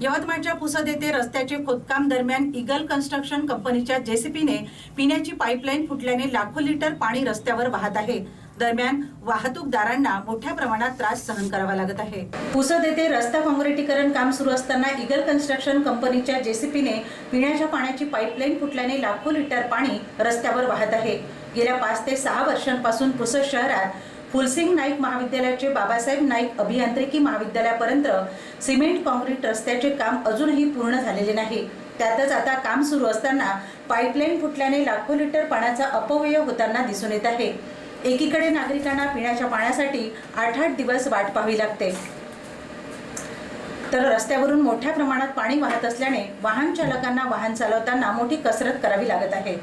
यवतमाळच्या पुसद येथे रस्त्याचे खोदकाम दरम्यान इगल कन्स्ट्रक्शन कंपनीच्या जेसीपीने पिण्याची पाईपलाईन फुटल्याने लाखो लिटर पाणी रस्त्यावर वाहत आहे. दरम्यान वाहतूकदारांना मोठ्या प्रमाणात त्रास सहन करावा लागत आहे. पुसद येथे रस्ता काँक्रिटीकरण काम सुरू असताना इगल कन्स्ट्रक्शन कंपनीच्या जेसीपीने पिण्याच्या पाण्याची पाईपलाईन फुटल्याने लाखो लिटर पाणी रस्त्यावर वाहत आहे. गेल्या पाच ते सहा वर्षांपासून पुसद शहरात फुलसिंग नाईक महाविद्यालयाचे बाबासाहेब नाईक अभियांत्रिकी महाविद्यालयापर्यंत सिमेंट काँक्रीट रस्त्याचे काम अजूनही पूर्ण झालेले नाही. त्यातच आता काम सुरू असताना पाईपलाईन फुटल्याने लाखो लिटर पाण्याचा अपव्यय होताना दिसून येत आहे. एकीकडे नागरिकांना पिण्याच्या पाण्यासाठी आठ आठ दिवस वाट पाहावी लागते. तर रस्त्यावरून मोठ्या प्रमाणात पाणी वाहत असल्याने वाहन चालकांना वाहन चालवताना मोठी कसरत करावी लागत आहे.